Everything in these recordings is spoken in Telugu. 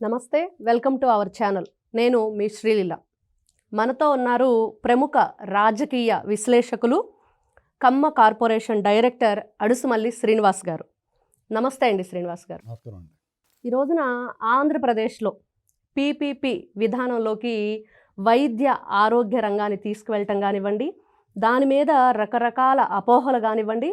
నమస్తే వెల్కమ్ టు అవర్ ఛానల్. నేను మీ శ్రీలీల. మనతో ఉన్నారు ప్రముఖ రాజకీయ విశ్లేషకులు కమ్మ కార్పొరేషన్ డైరెక్టర్ అడుసుమల్లి శ్రీనివాస్ గారు. నమస్తే అండి శ్రీనివాస్ గారు. ఈ రోజున ఆంధ్రప్రదేశ్లో పీపీపీ విధానంలోకి వైద్య ఆరోగ్య రంగాన్ని తీసుకువెళ్ళటం కానివ్వండి దాని మీద రకరకాల అపోహలు కానివ్వండి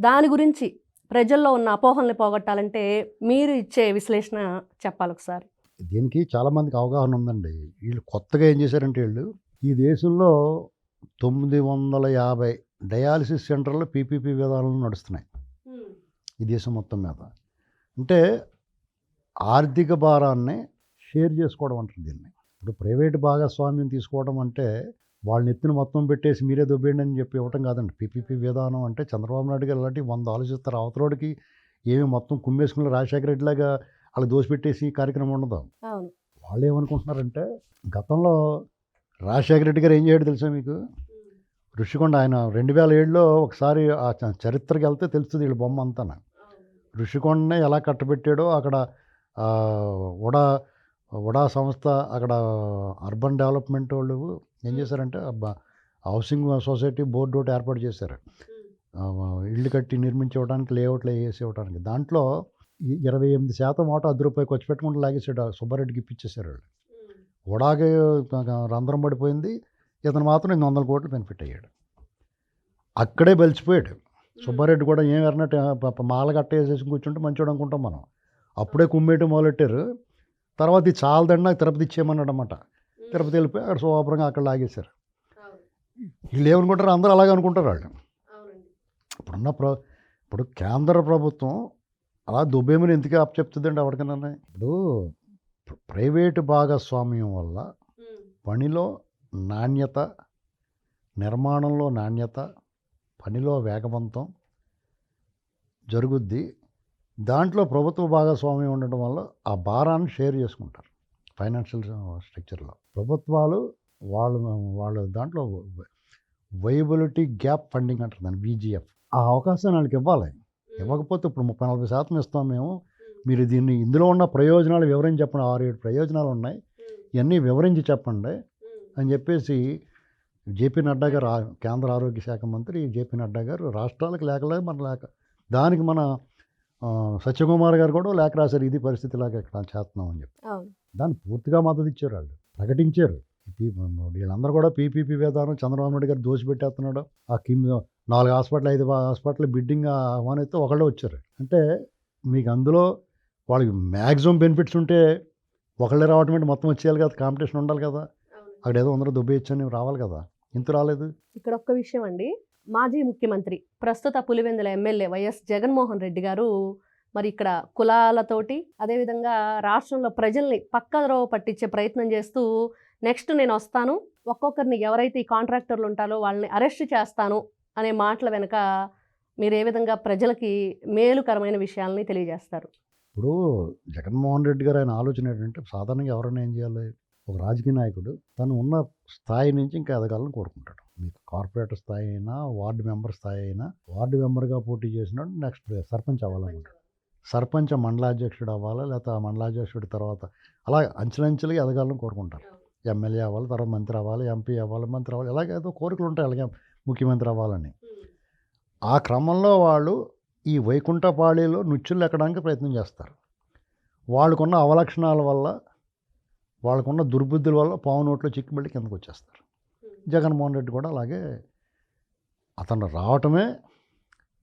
దాని గురించి ప్రజల్లో ఉన్న అపోహల్ని పోగొట్టాలంటే మీరు ఇచ్చే విశ్లేషణ చెప్పాలి ఒకసారి. దీనికి చాలామందికి అవగాహన ఉందండి. వీళ్ళు కొత్తగా ఏం చేశారంటే వీళ్ళు ఈ దేశంలో తొమ్మిది వందల యాభై డయాలసిస్ సెంటర్లు పీపీపీ విధానాలు నడుస్తున్నాయి. ఈ దేశం మొత్తం మీద. అంటే ఆర్థిక భారాన్ని షేర్ చేసుకోవడం అంటారు దీన్ని. ఇప్పుడు ప్రైవేట్ భాగస్వామ్యం తీసుకోవడం అంటే వాళ్ళని ఎత్తున మొత్తం పెట్టేసి మీరే దొబ్బేయండి అని చెప్పి ఇవ్వటం కాదండి. పీపీపీ విధానం అంటే చంద్రబాబు నాయుడు గారు ఇలాంటి వంద ఆలోచిస్తారు. అవతలోడికి ఏమి మొత్తం కుమ్మేసుకుని రాజశేఖర రెడ్డి లాగా అలా దోసిపెట్టేసి కార్యక్రమం ఉండదు. వాళ్ళు ఏమనుకుంటున్నారంటే గతంలో రాజశేఖర రెడ్డి గారు ఏం చేయడు తెలుసా మీకు? ఋషికొండ ఆయన రెండు వేల ఏడులో ఒకసారి ఆ చరిత్రకి వెళ్తే తెలుస్తుంది వీళ్ళ బొమ్మ అంతా ఋషికొండనే ఎలా కట్టబెట్టాడో అక్కడ ఉడా ఉడా సంస్థ అక్కడ అర్బన్ డెవలప్మెంట్ వాళ్ళు ఏం చేశారంటే హౌసింగ్ సొసైటీ బోర్డు ఒకటి ఏర్పాటు చేశారు. ఇల్లు కట్టి నిర్మించి ఇవ్వడానికి లేఅవుట్లు వేసి ఇవ్వడానికి దాంట్లో ఇరవై ఎనిమిది శాతం ఆటో అర్ధ రూపాయి ఖర్చు పెట్టుకుంటూ లాగేసాడు సుబ్బారెడ్డికి ఇప్పించేశారు వాళ్ళు. ఉడాగే రంధ్రం పడిపోయింది. ఇతను మాత్రం ఎనిమిది వందల కోట్లు బెనిఫిట్ అయ్యాడు. అక్కడే బలిసిపోయాడు సుబ్బారెడ్డి కూడా ఏం ఎర్నట్టు మాల కట్ట వేసేసి కూర్చుంటే మంచోడు అనుకుంటాం మనం. అప్పుడే కుమ్మేయటం మొదలెట్టారు. తర్వాత ఇది చాలదండి నాకు తిరుపతి ఇచ్చేయమన్నాడు అనమాట తిరుపతి వెళ్ళిపోయి అక్కడ శుభ్రంగా అక్కడ లాగేశారు. వీళ్ళు ఏమనుకుంటారు అందరూ అలాగే అనుకుంటారు వాళ్ళు. ఇప్పుడున్న ప్ర ఇప్పుడు కేంద్ర ప్రభుత్వం అలా దుబ్బేమని ఎందుకు అప్ చెప్తుందండి ఎవరికైనా? ఇప్పుడు ప్ర- ప్రైవేటు భాగస్వామ్యం వల్ల పనిలో నాణ్యత నిర్మాణంలో నాణ్యత పనిలో వేగవంతం జరుగుద్ది. దాంట్లో ప్రభుత్వ భాగస్వామ్యం ఉండడం వల్ల ఆ భారాన్ని షేర్ చేసుకుంటారు. ఫైనాన్షియల్ స్ట్రక్చర్లో. ప్రభుత్వాలు వాళ్ళు వాళ్ళ దాంట్లో వైబిలిటీ గ్యాప్ ఫండింగ్ అంటారు దాన్ని బీజీఎఫ్ ఆ అవకాశాన్ని వాళ్ళకి ఇవ్వాలి. ఇవ్వకపోతే ఇప్పుడు ముప్పై నలభై శాతం ఇస్తాం మేము. మీరు దీన్ని ఇందులో ఉన్న ప్రయోజనాలు వివరించి చెప్పండి. ఆరు ఏడు ప్రయోజనాలు ఉన్నాయి. ఇవన్నీ వివరించి చెప్పండి అని చెప్పేసి జేపీ నడ్డా గారు కేంద్ర ఆరోగ్య శాఖ మంత్రి జేపీ నడ్డా గారు రాష్ట్రాలకు లేకలే మన లేక దానికి మన సత్యకుమార్ గారు కూడా లేఖ రాశారు. ఇది పరిస్థితి ఇలాగ ఇక్కడ చేస్తున్నాం అని చెప్పి దాన్ని పూర్తిగా మద్దతు ఇచ్చారు వాళ్ళు. ప్రకటించారు. వీళ్ళందరూ కూడా పీపీపీ విధానం చంద్రబాబు నాయుడు గారు దోసి పెట్టేస్తున్నాడు. ఆ కిమ్ నాలుగు హాస్పిటల్ ఐదు హాస్పిటల్ బిడ్డింగ్ ఆహ్వానిస్తే ఒకళ్ళే వచ్చారు. అంటే మీకు అందులో వాళ్ళకి మ్యాక్సిమం బెనిఫిట్స్ ఉంటే ఒకళ్ళే రావటం అంటే మొత్తం వచ్చేయాలి కదా కాంపిటీషన్ ఉండాలి కదా. అక్కడ ఏదో అందరూ దుబ్బేయచ్చని రావాలి కదా. ఇంత రాలేదు. ఇక్కడ ఒక్క విషయం అండి. మాజీ ముఖ్యమంత్రి ప్రస్తుత పులివెందుల ఎమ్మెల్యే వైఎస్ జగన్మోహన్ రెడ్డి గారు మరి ఇక్కడ కులాలతోటి అదేవిధంగా రాష్ట్రంలో ప్రజల్ని పక్కదరో పట్టించే ప్రయత్నం చేస్తూ నెక్స్ట్ నేను వస్తాను. ఒక్కొక్కరిని ఎవరైతే ఈ కాంట్రాక్టర్లు ఉంటారో వాళ్ళని అరెస్ట్ చేస్తాను అనే మాటల వెనుక మీరు ఏ విధంగా ప్రజలకి మేలుకరమైన విషయాల్ని తెలియజేస్తారు? ఇప్పుడు జగన్మోహన్ రెడ్డి గారు ఆయన ఆలోచన ఏంటంటే సాధారణంగా ఎవరైనా ఏం చేయాలి? ఒక రాజకీయ నాయకుడు తను ఉన్న స్థాయి నుంచి ఇంకా ఎదగాలని కోరుకుంటాడు. మీకు కార్పొరేటర్ స్థాయి అయినా వార్డు మెంబర్ స్థాయి అయినా వార్డు మెంబర్గా పోటీ చేసినాడు నెక్స్ట్ సర్పంచ్ అవ్వాలనుకుంటాడు. సర్పంచ్ మండలాధ్యక్షుడు అవ్వాలా లేకపోతే ఆ మండలాధ్యక్షుడి తర్వాత అలా అంచెలంచెలుగా ఎదగాలని కోరుకుంటారు. ఎమ్మెల్యే అవ్వాలి తర్వాత మంత్రి అవ్వాలి ఎంపీ అవ్వాలి మంత్రి అవ్వాలి ఇలాగ ఏదో కోరికలు ఉంటాయి అలాగే ముఖ్యమంత్రి అవ్వాలని. ఆ క్రమంలో వాళ్ళు ఈ వైకుంఠపాళిలో నుచ్చులు ఎక్కడానికి ప్రయత్నం చేస్తారు. వాళ్ళకున్న అవలక్షణాల వల్ల వాళ్ళకున్న దుర్బుద్ధుల వల్ల పావు నోట్లో చిక్కుబడి కిందకు వచ్చేస్తారు. జగన్మోహన్ రెడ్డి కూడా అలాగే అతను రావటమే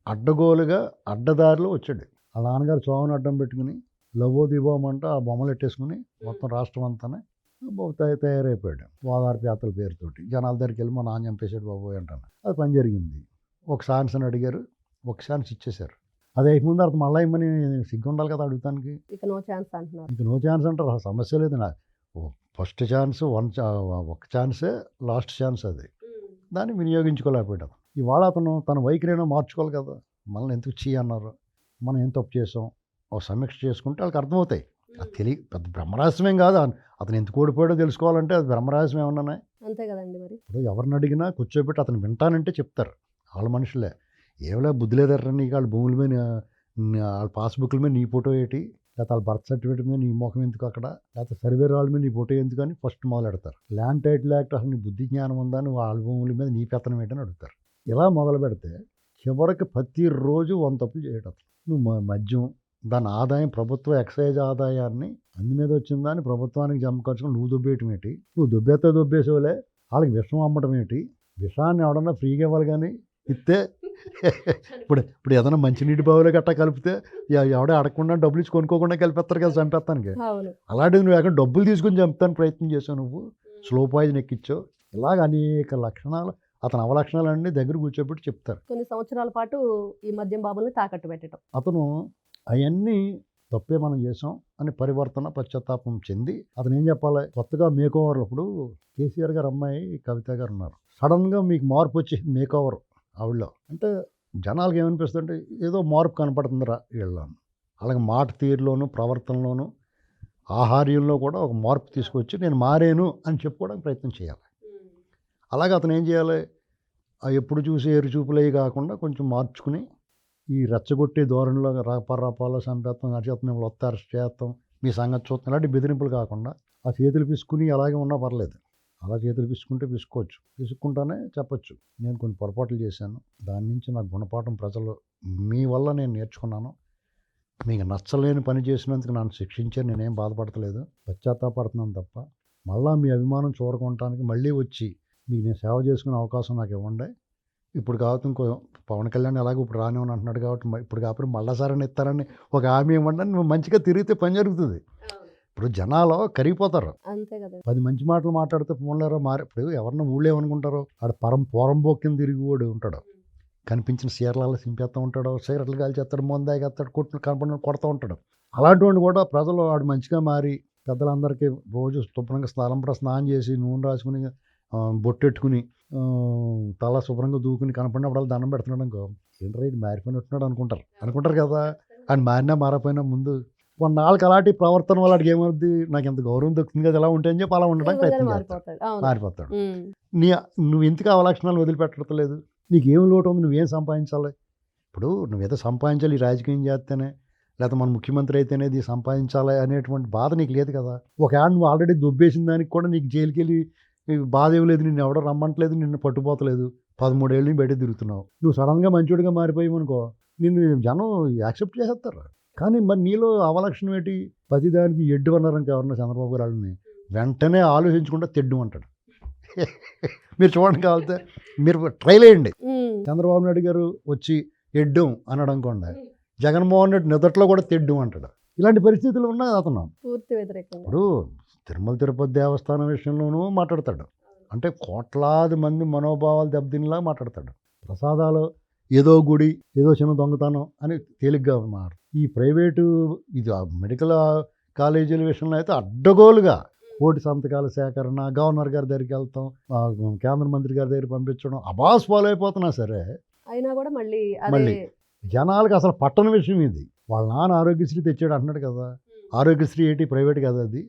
అడ్డగోలుగా అడ్డదారిలో వచ్చాడు. ఆ నాన్నగారు చోమని అడ్డం పెట్టుకుని లవో దివోమంటూ ఆ బొమ్మలు ఎట్టేసుకుని మొత్తం రాష్ట్రం అంతానే తయారైపోయాడు. ఓదార్పు యాత్రల పేరుతోటి. జనాల దగ్గరికి వెళ్ళి మా నాన్న చంపేశాడు బాబు అంటాను. అది పని జరిగింది. ఒక ఛాన్స్ అని అడిగారు. ఒక ఛాన్స్ ఇచ్చేశారు. అది అయిపోయిన తర్వాత మళ్ళీ ఇమ్మని సిగ్గు ఉండాలి కదా అడుగుతానికి. ఇక నో ఛాన్స్ అంటున్నారు. ఇంక నో ఛాన్స్ అంటారు. సమస్య లేదు నా ఫస్ట్ ఛాన్స్ వన్ ఒక ఛాన్సే లాస్ట్ ఛాన్స్ అది. దాన్ని వినియోగించుకోలేకపోయాడు. ఇవాళ అతను తన వైఖరినో మార్చుకోవాలి కదా. మనల్ని ఎందుకు చీ అన్నారు. మనం ఏం తప్పు చేసాం ఒక సమీక్ష చేసుకుంటే వాళ్ళకి అర్థమవుతాయి. అది తెలియ పెద్ద బ్రహ్మరహస్యమేం కాదు. అతను ఎందుకు ఓడిపోయాడో తెలుసుకోవాలంటే అది బ్రహ్మరహస్యం ఏమన్నా అంతే కదండి మరి. ఇప్పుడు ఎవరిని అడిగినా కూర్చోబెట్టి అతను వింటానంటే చెప్తారు. వాళ్ళ మనుషులే. ఏమిలే బుద్ధి లేదర్రా నీకు వాళ్ళ భూముల మీద వాళ్ళ పాస్బుక్ల మీద నీ ఫోటో ఏంటి? లేకపోతే వాళ్ళ బర్త్ సర్టిఫికేట్ మీద నీ ముఖం ఎందుకు అక్కడ? లేకపోతే సర్వే రాళ్ళ మీద నీ ఫోటో ఎందుకు అని ఫస్ట్ మొదలు పెడతారు ల్యాండ్ టైటిల్ యాక్ట్ అసలు నీ బుద్ధి జ్ఞానం ఉందా? నువ్వు ఆల్బమ్ల మీద నీ పెత్తనం ఏంటని అడుగుతారు. ఇలా మొదలు పెడితే చివరికి ప్రతిరోజు వంద తప్పులు చేయడం మద్యం దాని ఆదాయం ప్రభుత్వ ఎక్సైజ్ ఆదాయాన్ని అందు మీద వచ్చిందా అని ప్రభుత్వానికి జమకర్చుకుని నువ్వు దుబ్బేయటం ఏంటి? నువ్వు దుబ్బేస్తే దుబ్బేసేవాలే వాళ్ళకి విషం అమ్మటం ఏంటి? విషాన్ని ఎవడన్నా ఫ్రీగా ఇవ్వాలి కానీ ఇస్తే ఇప్పుడు ఇప్పుడు ఏదైనా మంచినీటి బావులు గట్టా కలిపితే ఎవడే అడగకుండా డబ్బులు ఇచ్చి కొనుక్కోకుండా కలిపేస్తారు కదా చంపేస్తానికి. అలాంటిది నువ్వు ఎక్కడ డబ్బులు తీసుకుని చంపుతాను ప్రయత్నం చేసావు నువ్వు? స్లో పాయిజన్ ఎక్కించావు? ఇలాగ అనేక లక్షణాలు అతని అవలక్షణాలన్నీ దగ్గర కూర్చోబెట్టి చెప్తారు. కొన్ని సంవత్సరాల పాటు ఈ మద్యం బాబుల్ని తాకట్టు పెట్టడం అతను అవన్నీ తప్పే మనం చేసాం అని పరివర్తన పశ్చాత్తాపం చెంది అతను ఏం చెప్పాలి? కొత్తగా మేక్ ఓవర్ అప్పుడు కేసీఆర్ గారు అమ్మాయి కవిత గారు ఉన్నారు. సడన్గా మీకు మార్పు వచ్చి మేక్ ఓవర్ ఆవిడలో. అంటే జనాలకు ఏమనిపిస్తుంటే ఏదో మార్పు కనపడుతుందిరా వీళ్ళలో. అని. అలాగే మాట తీరులోను ప్రవర్తనలోను ఆహార్యంలో కూడా ఒక మార్పు తీసుకొచ్చి నేను మారాను అని చెప్పుకోవడానికి ప్రయత్నం చేయాలి. అలాగే అతను ఏం చేయాలి ఎప్పుడు చూసి ఎరుచూపులే కాకుండా కొంచెం మార్చుకుని ఈ రెచ్చగొట్టే ధోరణిలో రాపరాపాలో చంపేస్తాం అరిచేస్తాం మిమ్మల్ని వస్తే అరెస్ట్ చేస్తాం మీ సంగతి చూస్తాం ఇలాంటి బెదిరింపులు కాకుండా ఆ చేతులు పిసుకుని అలాగే ఉన్నా పర్లేదు. అలా చేతులు పిసుకుంటే పిసుకోవచ్చు. పిసుక్కుంటానే చెప్పొచ్చు. నేను కొన్ని పొరపాట్లు చేశాను. దాని నుంచి నాకు గుణపాఠం ప్రజలు మీ వల్ల నేను నేర్చుకున్నాను. మీకు నచ్చలేని పని చేసినందుకు నన్ను శిక్షించారు నేనేం బాధపడతలేదు. పశ్చాత్తాపడుతున్నాను తప్ప మళ్ళా మీ అభిమానం చూరకొనటానికి మళ్ళీ వచ్చి మీకు నేను సేవ చేసుకునే అవకాశం నాకు ఇవ్వండి. ఇప్పుడు కాబట్టి ఇంకో పవన్ కళ్యాణ్ ఎలాగో ఇప్పుడు రానివని అంటున్నాడు కాబట్టి ఇప్పుడు కాబట్టి మళ్ళాసారని ఇస్తారని ఒక హామీ ఇవ్వండి నువ్వు మంచిగా తిరిగితే పని జరుగుతుంది. ఇప్పుడు జనాలు కరిగిపోతారు. పది మంచి మాటలు మాట్లాడితే ఫోన్లేరో మారి ఇప్పుడు ఎవరన్నా ఊళ్ళో ఏమనుకుంటారు ఆడ పరం పోరంబోక్ కింద తిరిగి వాడు ఉంటాడు. కనిపించిన సీరలలో సింపేస్తూ ఉంటాడు సిగరెట్లు కాల్చేస్తాడు మొందాగేస్తాడు కొట్లు కనపడిన కొడతా ఉంటాడు. అలాంటి కూడా ప్రజలు వాడు మంచిగా మారి పెద్దలందరికీ రోజు శుభ్రంగా స్నానం స్నానం చేసి నూనె రాసుకుని బొట్టెట్టుకుని తల శుభ్రంగా దూకుని కనపడినప్పుడు దండం పెడుతున్నాడు అనుకో ఏంట్రా ఇది మారిపోయినట్టున్నాడు అనుకుంటారు. అనుకుంటారు కదా ఆయన మారినా మారపోయినా ముందు కొన్నాళ్ళకి అలాంటి ప్రవర్తన వల్ల వాడికి ఏమవుద్ది? నాకు ఎంత గౌరవం దొరుకుతుంది కదా ఎలా ఉంటాయని చెప్పి అలా ఉండడానికి ప్రయత్నం చేస్తాడు. మారిపోతాడు. నీ నువ్వు ఎందుకు అవలక్షణాలు వదిలిపెట్టలేదు నీకు ఏం లోటు ఉంది? నువ్వేం సంపాదించాలి? ఇప్పుడు నువ్వేదో సంపాదించాలి ఈ రాజకీయం చేస్తేనే లేకపోతే మన ముఖ్యమంత్రి అయితేనే ఇది సంపాదించాలి అనేటువంటి బాధ నీకు లేదు కదా. ఒక యాడ్ నువ్వు ఆల్రెడీ దొబ్బేసిన దానికి కూడా నీకు జైలుకి వెళ్ళి ఈ బాధ ఏం లేదు నిన్ను ఎవడో రమ్మంటలేదు నిన్ను పట్టుపోతలేదు పదమూడేళ్ళు బయట తిరుగుతున్నావు. నువ్వు సడన్గా మంచోడిగా మారిపోయావు అనుకో నిన్ను జనం యాక్సెప్ట్ చేసేస్తారు. కానీ మరి నీలో అవలక్షణం ఏంటి? ప్రతిదానికి ఎడ్డు అన్నారని ఎవరన్నా చంద్రబాబు గారు వాళ్ళని. వెంటనే ఆలోచించకుండా తెడ్డు అంటాడు. మీరు చూడండి కావాలితే మీరు ట్రైల్ వేయండి. చంద్రబాబు నాయుడు గారు వచ్చి ఎడ్డం అనడం అనుకోండి జగన్మోహన్ రెడ్డి నిదట్లో కూడా తెడ్డు అంటాడు. ఇలాంటి పరిస్థితులు ఉన్నాయి అతను. పూర్తి వ్యతిరేకంగా. ఇప్పుడు తిరుమల తిరుపతి దేవస్థానం విషయంలోనూ మాట్లాడతాడు. అంటే కోట్లాది మంది మనోభావాలు దెబ్బతినేలా మాట్లాడతాడు. ప్రసాదాలు ఏదో గుడి ఏదో చిన్న దొంగతనం అని తేలిగ్గా మాట ఈ ప్రైవేటు ఇది మెడికల్ కాలేజీల విషయంలో అయితే అడ్డగోలుగా కోటి సంతకాల సేకరణ గవర్నర్ గారి దగ్గరికి వెళ్తాం కేంద్ర మంత్రి గారి దగ్గర పంపించడం అబాస్ ఫాలో అయిపోతున్నా సరే అయినా కూడా మళ్ళీ మళ్ళీ. జనాలకు అసలు పట్టణ విషయం ఇది. వాళ్ళ నాన్న ఆరోగ్యశ్రీ తెచ్చాడు అంటున్నాడు కదా. ఆరోగ్యశ్రీ ఏంటి? ప్రైవేట్ కదా అది.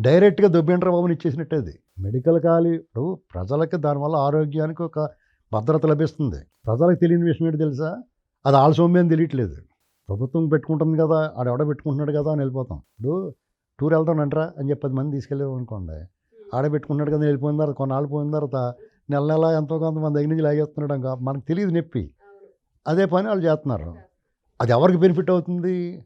డైరెక్ట్గా దుబ్బేంద్ర బాబుని ఇచ్చేసినట్టే అది మెడికల్ కాలి ఇప్పుడు ప్రజలకి దానివల్ల ఆరోగ్యానికి ఒక భద్రత లభిస్తుంది. ప్రజలకు తెలియని విషయం ఏంటి తెలుసా? అది సొమ్మే అని తెలియట్లేదు. ప్రభుత్వం పెట్టుకుంటుంది కదా ఆడెవడ పెట్టుకుంటున్నాడు కదా అని వెళ్ళిపోతాం. ఇప్పుడు టూర్ వెళ్తానంటరా అని చెప్పి పది మంది తీసుకెళ్ళాం అనుకోండి. ఆడ పెట్టుకున్నాడు కదా వెళ్ళిపోయిన తర్వాత కొన్నాళ్ళు పోయిన తర్వాత నెల నెల ఎంతో కొంత మన దగ్గర నుంచి లాగేస్తున్నాడు మనకు తెలియదు నొప్పి. అదే పని వాళ్ళు చేస్తున్నారు. అది ఎవరికి బెనిఫిట్ అవుతుంది?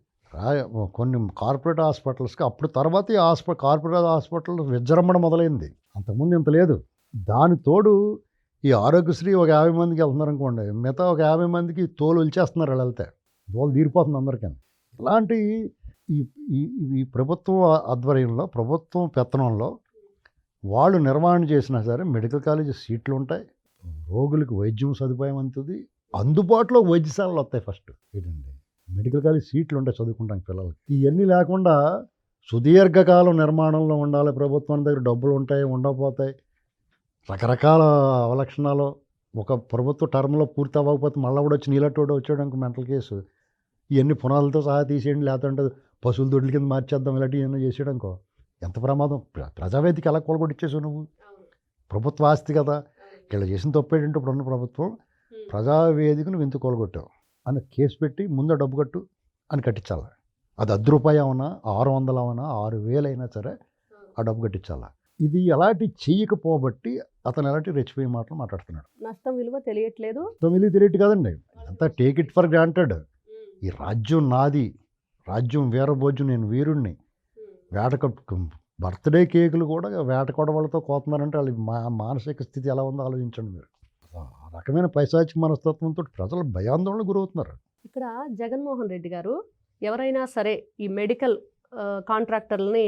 కొన్ని కార్పొరేట్ హాస్పిటల్స్కి అప్పుడు తర్వాత ఈ హాస్పిటల్ కార్పొరేట్ హాస్పిటల్ విజృంభణ మొదలైంది. అంతకుముందు ఇంత లేదు. దాని తోడు ఈ ఆరోగ్యశ్రీ ఒక యాభై మందికి వెళ్తున్నారు అనుకోండి మిగతా ఒక యాభై మందికి తోలు వచ్చేస్తున్నారు వాళ్ళు వెళ్తే. తోలు తీరిపోతుంది అందరికీ ఇలాంటి ఈ ఈ- ఈ ప్రభుత్వం ఆధ్వర్యంలో ప్రభుత్వం పెత్తనంలో వాళ్ళు నిర్వహణ చేసినా సరే మెడికల్ కాలేజ్ సీట్లు ఉంటాయి రోగులకు వైద్యం సదుపాయం అందుతుంది అందుబాటులో వైద్యశాలలు వస్తాయి ఫస్ట్. ఏంటండి? మెడికల్ కాలేజ్ సీట్లు ఉంటాయి చదువుకుంటానికి పిల్లలకి. ఇవన్నీ లేకుండా సుదీర్ఘకాలం నిర్మాణంలో ఉండాలి ప్రభుత్వం దగ్గర. డబ్బులు ఉంటాయి ఉండకపోతాయి. రకరకాల అవలక్షణాలు. ఒక ప్రభుత్వ టర్మ్లో పూర్తి అవ్వకపోతే మళ్ళీ కూడా వచ్చి నీలటోడు వచ్చాడు ఇంక మెంటల్ కేసు. ఇవన్నీ పునాలతో సహా తీసేయండి లేదంటే పశువుల దొడ్ల కింద మార్చేద్దాం ఇలాంటివి ఏమైనా చేసాడు అనుకో ఎంత ప్రమాదం? ప్ర- ప్రజావేదిక ఎలా కొలగొట్టించేసావు నువ్వు? ప్రభుత్వ ఆస్తి కదా. ఇలా చేసిన తప్పేంటంటే ఇప్పుడున్న ప్రభుత్వం ప్రజావేదికను వింత కొలగొట్టావు. అని కేసు పెట్టి ముందు డబ్బు కట్టు అని కట్టించాలి? అది అర్ధ రూపాయి అవునా? ఆరు వందలు అవునా? ఆరు వేలైనా సరే ఆ డబ్బు కట్టించాలా? ఇది ఎలాంటి చెయ్యకపోబట్టి అతను ఎలాంటి రెచ్చిపోయే మాటలు మాట్లాడుతున్నాడు. నష్టం విలువ తెలియట్లేదు. తొమ్మిది తిరిగి కదండి. అంతా టేక్ ఇట్ ఫర్ గ్రాంటెడ్ ఈ రాజ్యం నాది. రాజ్యం వీరభోజు నేను వీరుణ్ణి. వేట బర్త్డే కేకులు కూడా వేట కొడవలతో కోతున్నారంటే వాళ్ళ మా మానసిక స్థితి ఎలా ఉందో ఆలోచించండి మీరు. ఆ రకమైన పైశాచిక మనస్తత్వంతో ప్రజలు భయాందోళన గురవుతున్నారు. ఇక్కడ జగన్మోహన్ రెడ్డి గారు ఎవరైనా సరే ఈ మెడికల్ కాంట్రాక్టర్లని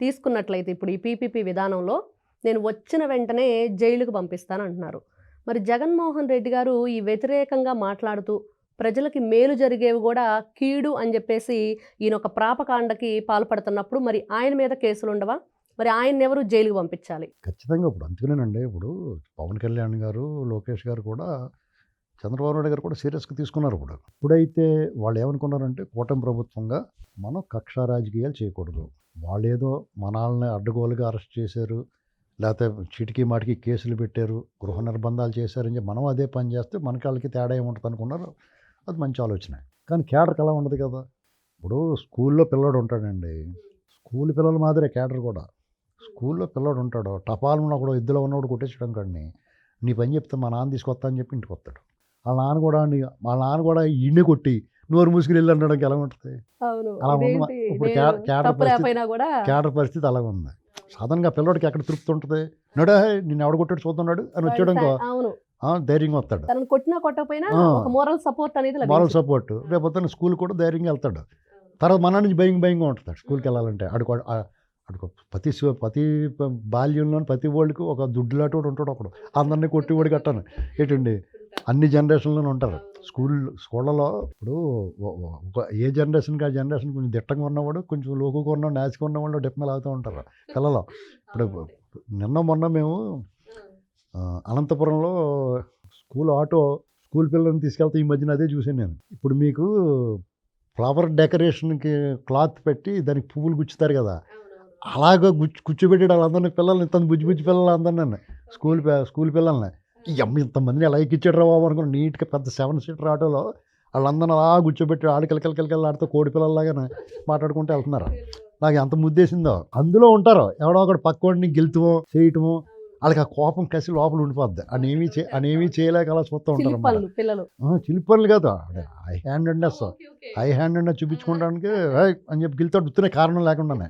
తీసుకున్నట్లయితే ఇప్పుడు ఈ పీపీపీ విధానంలో నేను వచ్చిన వెంటనే జైలుకు పంపిస్తాను అంటున్నారు మరి జగన్మోహన్ రెడ్డి గారు ఈ వ్యతిరేకంగా మాట్లాడుతూ ప్రజలకి మేలు జరిగేవి కూడా కీడు అని చెప్పేసి ఈయన ఒక ప్రాపకాండకి పాల్పడుతున్నప్పుడు మరి ఆయన మీద కేసులు ఉండవా మరి ఆయన ఎవరు జైలుకు పంపించాలి? ఖచ్చితంగా ఇప్పుడు అందుకనేనండి ఇప్పుడు పవన్ కళ్యాణ్ గారు లోకేష్ గారు కూడా చంద్రబాబు నాయుడు గారు కూడా సీరియస్గా తీసుకున్నారు ఇప్పుడు. ఇప్పుడైతే వాళ్ళు ఏమనుకున్నారంటే కూటమి ప్రభుత్వంగా మనం కక్ష రాజకీయాలు చేయకూడదు. వాళ్ళు ఏదో మనాలని అడ్డగోలుగా అరెస్ట్ చేశారు లేకపోతే చిటికీ మాటికి కేసులు పెట్టారు గృహ నిర్బంధాలు చేశారని చెప్పి మనం అదే పని చేస్తే మనకి వాళ్ళకి తేడా ఏముంటుంది అనుకున్నారు. అది మంచి ఆలోచన. కానీ కేడర్కి అలా ఉండదు కదా. ఇప్పుడు స్కూల్లో పిల్లడు ఉంటాడండి. స్కూల్ పిల్లల మాదిరే కేడర్ కూడా. స్కూల్లో పిల్లడు ఉంటాడు. టపాలను ఒకడు ఇద్దరు ఉన్నవాడు కొట్టేసడం కాడిని. నీ పని చెప్తే మా నాన్న తీసుకొస్తా అని చెప్పి ఇంటికి వస్తాడు. వాళ్ళ నాన్న కూడా వాళ్ళ నాన్న కూడా ఇన్ని కొట్టి నోరు మూసుకుని వెళ్ళి అనడానికి ఎలా ఉంటుంది? అలా ఉంది. ఇప్పుడు నేను క్యా- క్యాడర్ తప్పు పరిస్థితి- కూడా పరిస్థితి అలాగ ఉంది. సాధారణంగా పిల్లడికి ఎక్కడ తృప్తి ఉంటుంది? నడే నిన్ను ఎవడ కొట్టాడు చూస్తున్నాడు అని వచ్చాడు ఇంకో అవును. ఆ, ధైర్యంగా వస్తాడు. తనను కొట్టినా కొట్టకపోయినా మోరల్ సపోర్ట్ అనేది మారల్. సపోర్ట్ రేపు స్కూల్ కూడా ధైర్యంగా వెళ్తాడు. తర్వాత మన నుంచి భయం భయంగా ఉంటాడు స్కూల్కి వెళ్ళాలంటే అడుగు అడుగు ప్రతి ప్రతి బాల్యంలో ప్రతి వాళ్ళకి ఒక దుడ్డులాంటి వాడు ఉంటాడు ఒకడు అందరినీ కొట్టివాడు కట్టాను ఏంటండి? అన్ని జనరేషన్లోనే ఉంటారు. స్కూల్ స్కూళ్ళలో ఇప్పుడు ఒక ఏ జనరేషన్కి ఆ జనరేషన్ కొంచెం దిట్టంగా ఉన్నవాడు కొంచెం లోకుగా ఉన్నవాడు నాసిగా ఉన్నవాళ్ళు డిప్మెల్ అవుతూ ఉంటారు పిల్లలు. ఇప్పుడు నిన్న మొన్న మేము అనంతపురంలో స్కూల్ ఆటో స్కూల్ పిల్లల్ని తీసుకెళ్తే ఈ మధ్యన అదే చూసాను నేను. ఇప్పుడు మీకు ఫ్లవర్ డెకరేషన్కి క్లాత్ పెట్టి దానికి పువ్వులు గుచ్చుతారు కదా. అలాగ గుచ్చు కూర్చోబెట్టాడు వాళ్ళందరినీ పిల్లల్ని ఇంత బుజ్జి బుజ్జి పిల్లలు అందరినీ స్కూల్ స్కూల్ పిల్లల్ని. అమ్మ ఇంతమందిని ఎలా ఎక్కిచ్చాడు రా బాబు అనుకుని నీట్గా పెద్ద సెవెన్ సీటర్ ఆటోలో వాళ్ళందరినీ అలా కూర్చోబెట్టి ఆడికలకలకలకల ఆడితే కోడి పిల్లల్లాగానే మాట్లాడుకుంటూ వెళ్తున్నారు. నాకు ఎంత ముద్దేసిందో. అందులో ఉంటారు. ఎవడో ఒకడు పక్కోడిని గెలుతుమో చేయటమో వాళ్ళకి ఆ కోపం కసి లోపల ఉండిపోద్ది. అనేమి చే అనేమి చేయలేక అలా చూస్తూ ఉంటారు పిల్లలు. చిలిపి పనులు కాదు. ఐ హ్యాండెడ్నెస్ ఐ హ్యాండెడ్నెస్ చూపించుకోవడానికి "ఏయ్" అని చెప్పి గెలుతాడు ఉత్తునే కారణం లేకుండానే.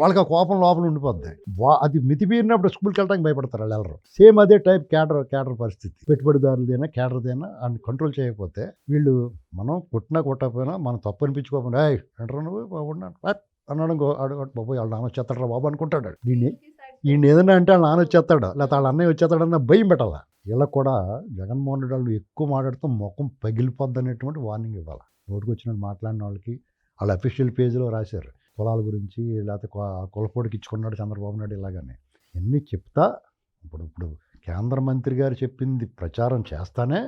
వాళ్ళకి ఆ కోపం లోపల ఉండిపోద్ది. వా అది మితిపీరినప్పుడు స్కూల్కి వెళ్ళడానికి భయపడతారు వాళ్ళు వెళ్ళరు సేమ్ అదే టైప్ క్యాడర్ క్యాడర్ పరిస్థితి. పెట్టుబడిదారులదైనా క్యాడర్దైనా అని కంట్రోల్ చేయకపోతే వీళ్ళు మనం కొట్టినా కొట్టకపోయినా మనం తప్పు అనిపించుకోకుండా ఏయ్ అంటారు నువ్వు? బాబు అన్నాడు ఇంకో బాబు వాళ్ళ నాన్న వచ్చేస్తాడు బాబు అనుకుంటాడు దీన్ని ఈయన ఏదైనా అంటే వాళ్ళ నాన్న వచ్చేస్తాడు. లేకపోతే వాళ్ళ అన్నయ్య వచ్చేస్తాడన్న భయం పెట్టాలా? వీళ్ళకి కూడా జగన్మోహన్ రెడ్డి వాళ్ళు ఎక్కువ మాట్లాడుతూ ముఖం పగిలిపోద్ది అనేటువంటి వార్నింగ్ ఇవ్వాలి? నోటికి వచ్చినట్టు మాట్లాడిన వాళ్ళకి వాళ్ళ అఫీషియల్ పేజీలో రాశారు. కులాల గురించి లేకపోతే కులపోడికి ఇచ్చుకున్నాడు చంద్రబాబు నాయుడు ఇలాగని. ఎన్ని చెప్తా ఇప్పుడు ఇప్పుడు కేంద్ర మంత్రి గారు చెప్పింది ప్రచారం చేస్తానే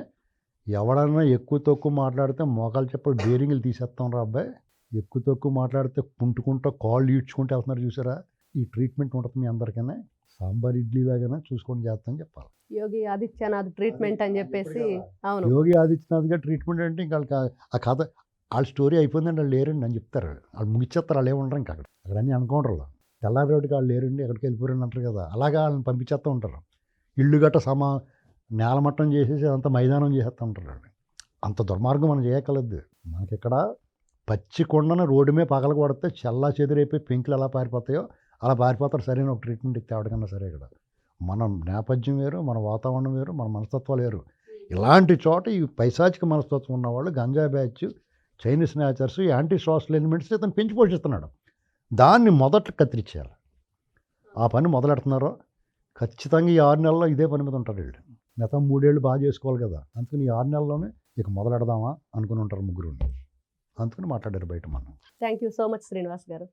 ఎవడన్నా ఎక్కువ తక్కువ మాట్లాడితే మోకాలు చెప్పలు బేరింగ్లు తీసేస్తాం రా అబ్బాయి. ఎక్కువ తక్కువ మాట్లాడితే కుంటుకుంటూ కాళ్ళు ఈడ్చుకుంటూ వెళ్తున్నారు చూసారా? ఈ ట్రీట్మెంట్ ఉంటుంది మీ అందరికైనా సాంబార్ ఇడ్లీ లాగానే చూసుకొని చేస్తామని చెప్పాలి. యోగి ఆదిత్యనాథ్ ట్రీట్మెంట్ అని చెప్పేసి అవును. యోగి ఆదిత్యనాథ్ గారు ట్రీట్మెంట్ అంటే ఇంకా ఆ కథ వాళ్ళ స్టోరీ అయిపోయిందండి వాళ్ళు లేరండి అని చెప్తారు. వాళ్ళు ముగిచ్చేస్తారు వాళ్ళు ఉండరు ఇంకా అక్కడ. అక్కడ అన్నీ అనుకోండి తెల్లారి రోడ్డుకి వాళ్ళు లేరండి ఎక్కడికి వెళ్ళిపోరండి అంటారు కదా. అలాగా వాళ్ళని పంపించేస్తూ ఉంటారు. ఇల్లు గట్ట సమా నేలమట్టం చేసేసి అంత మైదానం చేసేస్తూ ఉంటారు వాళ్ళు. అంత దుర్మార్గం మనం చేయగలదు మనకి ఇక్కడ పచ్చి కొండను రోడ్డు మీద పగల కొడితే చల్లా చెదిరైపోయి పెంకులు ఎలా పారిపోతాయో అలా పారిపోతారు. సరైన ఒక ట్రీట్మెంట్ ఇస్తే ఎవరికన్నా సరే ఇక్కడ. మన నేపథ్యం వేరు మన వాతావరణం వేరు మన మనస్తత్వాలు వేరు. ఇలాంటి చోట ఈ పైశాచిక మనస్తత్వం ఉన్నవాళ్ళు ganja batch Chinese natures anti social elements ఇతను పెంచి పోషిస్తున్నాడు. దాన్ని మొదట కత్తిరించేయాలి ఆ పని మొదలెడుతున్నారో ఖచ్చితంగా ఈ ఆరు నెలల్లో ఇదే పని మీద ఉంటారు వీళ్ళు. మిగతా మూడేళ్ళు బాగా చేసుకోవాలి కదా. అందుకని ఈ ఆరు నెలల్లోనే ఇక మొదలెడదామా అనుకుని ఉంటారు ముగ్గురు అందుకని మాట్లాడారు బయట మనం. Thank you so much Srinivas garu.